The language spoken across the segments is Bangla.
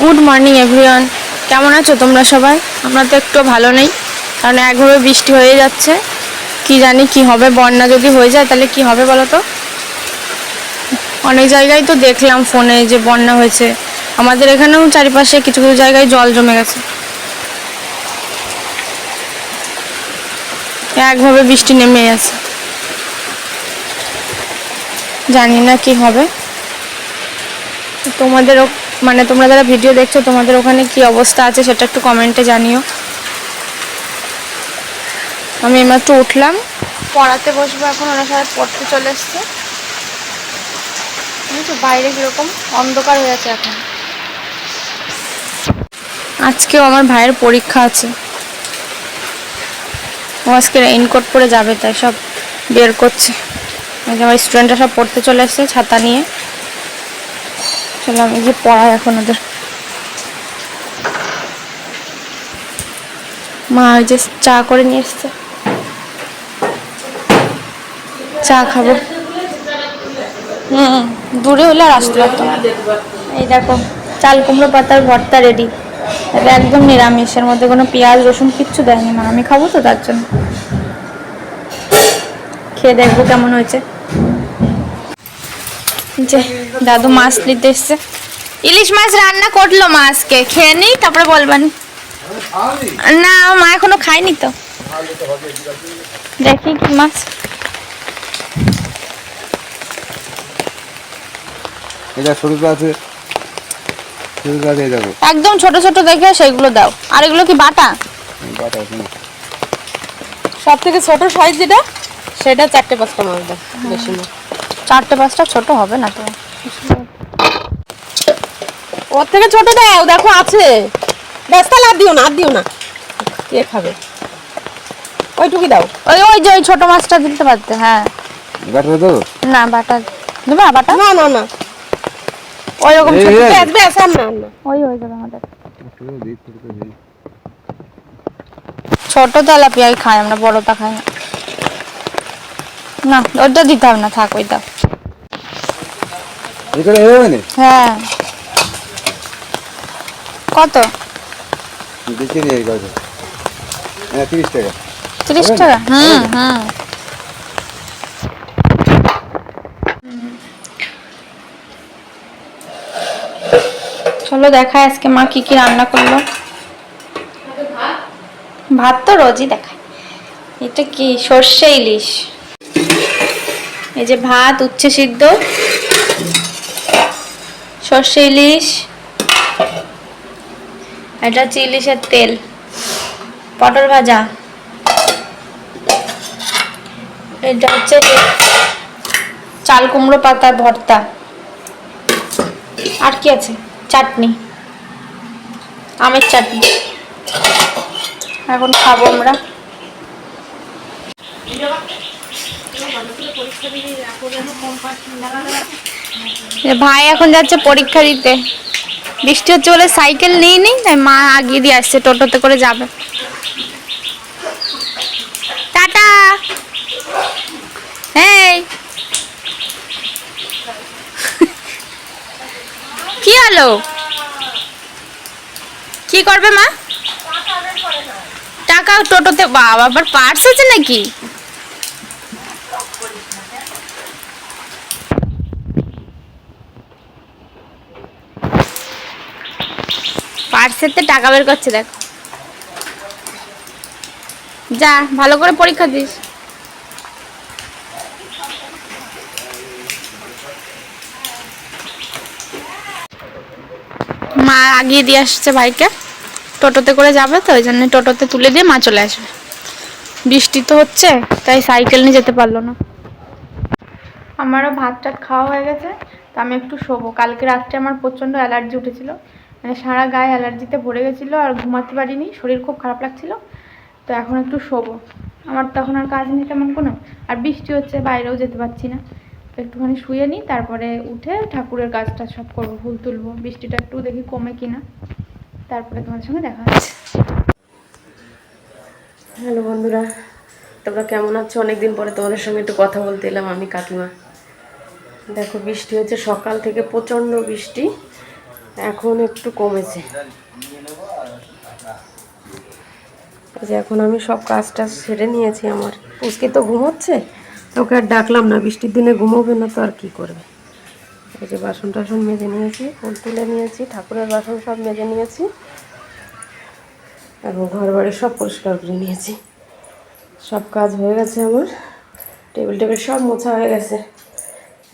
গুড মর্নিং এভরিওয়ান কেমন আছো তোমরা সবাই? আমরা তো একটু ভালো নেই, কারণ একভাবে বৃষ্টি হয়ে যাচ্ছে। কি জানি কি হবে, বন্যা যদি হয়ে যায়, তাহলে কি হবে বলো তো অনেক জায়গায় তো দেখলাম ফোনে যে বন্যা হয়েছে। আমাদের এখানেও চারিপাশে কিছু কিছু জায়গায় জল জমে গেছে। একভাবে বৃষ্টি নেমে আছে জানি না কি হবে। তোমাদের মানে তোমরা যারা ভিডিও দেখছ, তোমাদের ওখানে কি অবস্থা আছে সেটা একটু কমেন্টে জানিও। আমি এইমাত্র উঠলাম। পড়াতে বসবো এখন ওরা সবাই পড়তে চলে এসছে। বাইরে কীরকম অন্ধকার হয়ে আছে এখন। আজকেও আমার ভাইয়ের পরীক্ষা আছে। ও আজকে রেইনকোট পরে যাবে, তাই সব বের করছে। আমার স্টুডেন্টরা সব পড়তে চলে এসছে ছাতা নিয়ে। চলো আমি গিয়ে পড়াই এখন ওদের। মা ওই যে চা করে নিয়ে এসছে। চা খাব। হুম, দূরে হলে আর আসতে পারতো না। এই দেখো, চাল, কুমড়ো পাতার ভর্তা রেডি এটা একদম নিরামিষের মধ্যে, কোনো পেঁয়াজ, রসুন কিচ্ছু দেয়নি মা। আমি খাব তো তার জন্য। খেয়ে দেখব কেমন হয়েছে। যে দাদু মাছ নিতে এসছে। ইলিশ মাছ রান্না করল মা আজকে খেয়ে নি তারপরে বলবেন। না মা এখনও খায়নি তো। দেখি কি মাছ। এটা সরুটা আছে সরুটা আছে দেখো। একদম ছোট ছোট দেখে সেইগুলো দাও। আর এগুলো কি বাটা? বাটা সব থেকে ছোট সাইজ যেটা সেটা চারটে পাঁচটা মাছ দাও বেশি না। চারটে পাঁচটা ছোট হবে না তো। ওর থেকে ছোট দাও দেখো আছে। ব্যাস তাহলে আর দিও না আর দিও না। কে খাবে? ওইটুকুই দাও। ওই ওই যে ওই ছোট মাছটা দিতে পারতে হ্যাঁ। বাটা দেবো না বাটা দেবে বাটা? না না না। ওই রকম ছোট। ব্যাস ব্যাস আর না ওই হয়ে যাবে আমাদের। ছোটো তেলাপিয়াই খাই আমরা বড়টা খাই না। না ওটা দিতে হবে না থাক ওইটা এখানে হয়ে না হ্যাঁ। কত? দেখে নিয়ে এই হ্যাঁ তিরিশ টাকা। তিরিশ টাকা? হুম হুম। চলো দেখায় আজকে মা কি কি রান্না করল। ভাত তো রোজই দেখায়। এটা কি? সর্ষে ইলিশ। এই যে ভাত উচ্ছে সিদ্ধ। সর্ষে ইলিশ এটা হচ্ছে ইলিশের তেল, পটল ভাজা। এটা হচ্ছে চাল কুমড়ো পাতার ভর্তা। আর কি আছে? চাটনি, আমের চাটনি। এখন খাব আমরা। এ ভাই এখন যাচ্ছে পরীক্ষা দিতে। বৃষ্টি হচ্ছে বলে সাইকেল নিয়ে নি তাই মা আগিয়ে দিয়ে আসছে, টোটোতে করে যাবে। টাটা। এই কি হলো? কি করবে মা? টাকা টোটোতে, বাবা, আবার পার্স আছে নাকি? পার্সেতে টাকা বের করছে, দেখো। যা, ভালো করে পরীক্ষা দিস। মা আগিয়ে দিয়ে আসছে ভাইকে। টোটোতে করে যাবে তো, ওই জন্য টোটোতে তুলে দিয়ে মা চলে আসবে। বৃষ্টি তো হচ্ছে, তাই সাইকেল নিয়ে যেতে পারল না। আমারও ভাত টাত খাওয়া হয়ে গেছে, তো আমি একটু শোবো। কালকে রাত্রে আমার প্রচণ্ড অ্যালার্জি উঠেছিল মানে সারা গায়ে অ্যালার্জিতে ভরে গেছিল আর ঘুমাতে পারিনি, শরীর খুব খারাপ লাগছিল। তো এখন একটু শোবো। আমার তখন আর কাজ নেই তেমন কোনো। আর বৃষ্টি হচ্ছে, বাইরেও যেতে পারছি না। তো একটুখানি শুয়ে নিই, তারপরে উঠে ঠাকুরের কাজটা সব করব, ফুল তুলবো। বৃষ্টিটা একটু দেখি কমে কিনা। তারপরে তোমার সঙ্গে দেখা হচ্ছে। হ্যালো বন্ধুরা, তোমরা কেমন আছো? অনেকদিন পরে তোমাদের সঙ্গে একটু কথা বলতে এলাম, আমি কাকিমা। দেখো, বৃষ্টি হচ্ছে সকাল থেকে প্রচণ্ড বৃষ্টি। এখন একটু কমেছে। যে এখন আমি সব কাজ টাজ সেরে নিয়েছি আমার। পুচকে তো ঘুমোচ্ছে, ওকে আর ডাকলাম না, বৃষ্টির দিনে ঘুমোবে না তো আর কী করবে। এই যে বাসন টাসন মেজে নিয়েছি, ফুল তুলে নিয়েছি, ঠাকুরের বাসন সব মেজে নিয়েছি এবং ঘর বাড়ি সব পরিষ্কার করে নিয়েছি। সব কাজ হয়ে গেছে আমার, টেবিল টেবিল সব মোছা হয়ে গেছে।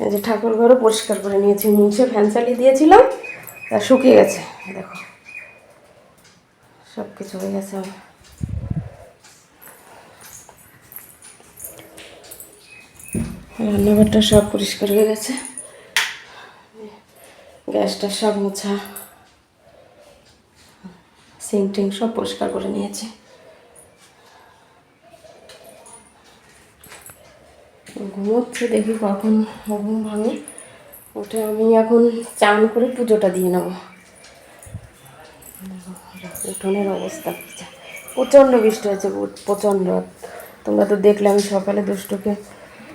এই যে ঠাকুর ঘরও পরিষ্কার করে নিয়েছি মুছে ফ্যান চালিয়ে দিয়েছিলাম শুকিয়ে গেছে দেখো। সব কিছু হয়ে গেছে রান্নাঘরটা সব পরিষ্কার হয়ে গেছে। গ্যাসটা সব মোছা। সিং টিং সব পরিষ্কার করে নিয়েছি। ঘুমোচ্ছে দেখি কখন ঘুম ভাঙে। ওটা আমি এখন চান করে পুজোটা দিয়ে নেব। উঠোনের অবস্থা। প্রচণ্ড বৃষ্টি হয়েছে প্র- প্রচণ্ড। তোমরা তো দেখলে, আমি সকালে দুষ্টুকে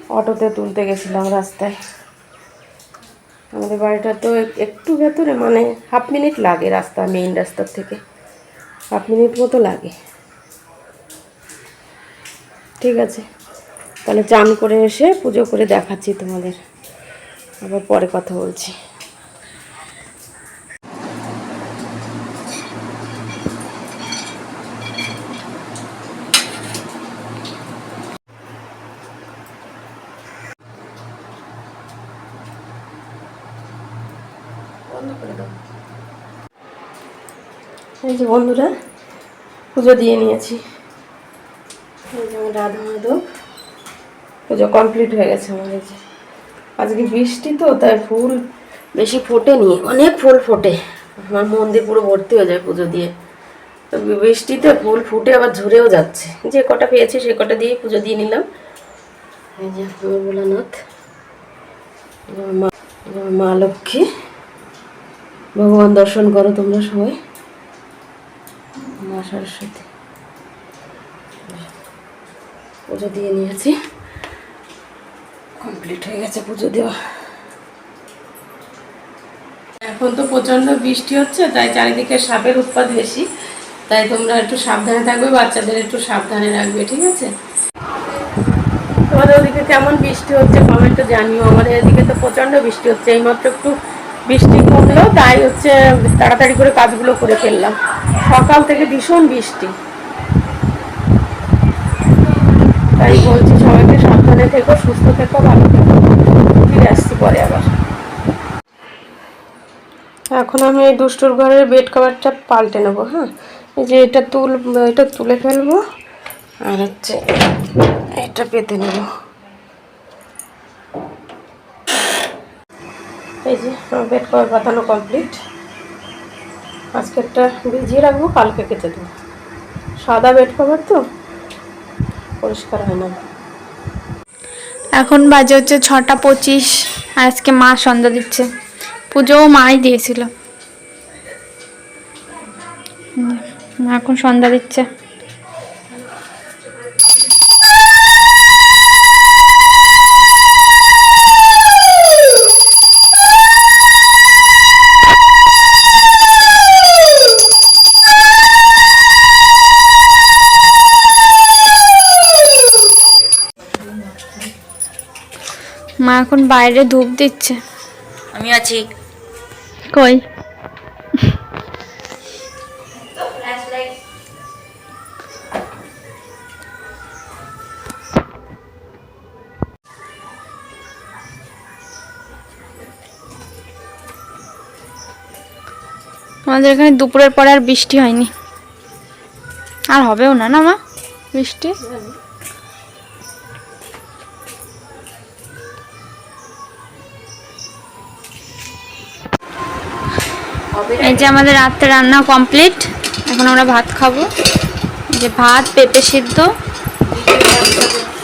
অটোতে তুলতে গেছিলাম রাস্তায়। আমাদের বাড়িটা তো একটু ভেতরে মানে হাফ মিনিট লাগে রাস্তা, মেইন রাস্তার থেকে। হাফ মিনিট মতো লাগে। ঠিক আছে। তাহলে চান করে এসে পুজো করে দেখাচ্ছি তোমাদের। আবার পরে কথা বলছি। এই যে বন্ধুরা, পুজো দিয়ে নিয়েছি। এই যে আমার রাধা মাধব। পুজো কমপ্লিট হয়ে গেছে আমার এই যে। আজকে বৃষ্টি তো, তাই ফুল বেশি ফোটে ফোটেনি, অনেক ফুল ফোটে। আমার মন্দির পুরো ভর্তি হয়ে যায় পুজো দিয়ে। বৃষ্টিতে ফুল ফুটে আবার ঝরেও যাচ্ছে। যে কটা পেয়েছি সে কটা দিয়েই পুজো দিয়ে নিলাম। এই যে আমার মা মা লক্ষ্মী। ভগবান দর্শন করো তোমরা সবাই। মা সরস্বতী। পুজো দিয়ে নিয়েছি। কমপ্লিট হয়ে গেছে পুজো দেওয়া। এখন তো প্রচণ্ড বৃষ্টি হচ্ছে, তাই চারিদিকে সাপের উৎপাত বেশি। তাই তোমরা একটু সাবধানে থাকবে, বাচ্চাদের একটু সাবধানে রাখবে, ঠিক আছে? তোমাদের ওদিকে কেমন বৃষ্টি হচ্ছে কমেন্টে জানিও। আমাদের এদিকে তো প্রচণ্ড বৃষ্টি হচ্ছে, এইমাত্র একটু বৃষ্টি কমলো, তাই হচ্ছে তাড়াতাড়ি করে কাজগুলো করে ফেললাম। সকাল থেকে ভীষণ বৃষ্টি। তাই বলছি সাবধানে থেকো, সুস্থ থেকো, ভালো থেকো। ফিরে আসছি পরে আবার। এখন আমি এই দুষ্টুর ঘরের বেড কভারটা পাল্টে নেব হ্যাঁ? যে এটা তুল, এটা তুলে ফেলব, আর হচ্ছে এটা পেতে নেব। এই যে বেড কভার পাতানো কমপ্লিট। আজকে একটা ভিজিয়ে রাখব, কালকে কেটে দেবো। সাদা বেড কভার তো, পরিষ্কার হয় না। এখন বাজে হচ্ছে ছটা পঁচিশ। আজকে মা সন্ধ্যা দিচ্ছে। পুজোও মাই দিয়েছিল। এখন সন্ধ্যা দিচ্ছে। মা এখন বাইরে ধূপ দিচ্ছে। আমি আছি। কই? আমাদের এখানে দুপুরের পরে আর বৃষ্টি হয়নি। আর হবেও না না মা? বৃষ্টি? এই যে আমাদের রাত্রে রান্না কমপ্লিট। এখন আমরা ভাত খাব। যে ভাত, পেঁপে সিদ্ধ।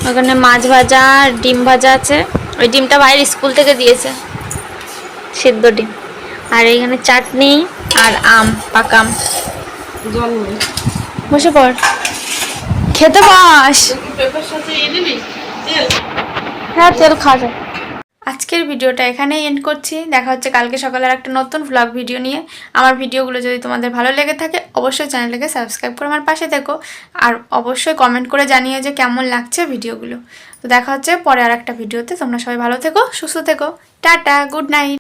ওখানে মাছ ভাজা, ডিম ভাজা আছে। ওই ডিমটা ভাইয়ের স্কুল থেকে দিয়েছে। সিদ্ধ ডিম। আর এইখানে চাটনি আর আম পাকাম বসে পড়। খেতে বস হ্যাঁ তেল খাওয়া যায়। আজকের ভিডিওটা এখানেই এন্ড করছি। দেখা হচ্ছে কালকে সকালের একটা নতুন ভ্লগ ভিডিও নিয়ে। আমার ভিডিওগুলো যদি তোমাদের ভালো লেগে থাকে, অবশ্যই চ্যানেলটাকে সাবস্ক্রাইব করে আমার পাশে থেকো। আর অবশ্যই কমেন্ট করে জানিয়ে যে কেমন লাগছে ভিডিওগুলো। তো দেখা হচ্ছে পরে আর একটা ভিডিওতে তোমরা সবাই ভালো থেকো, সুস্থ থেকো। Tata good night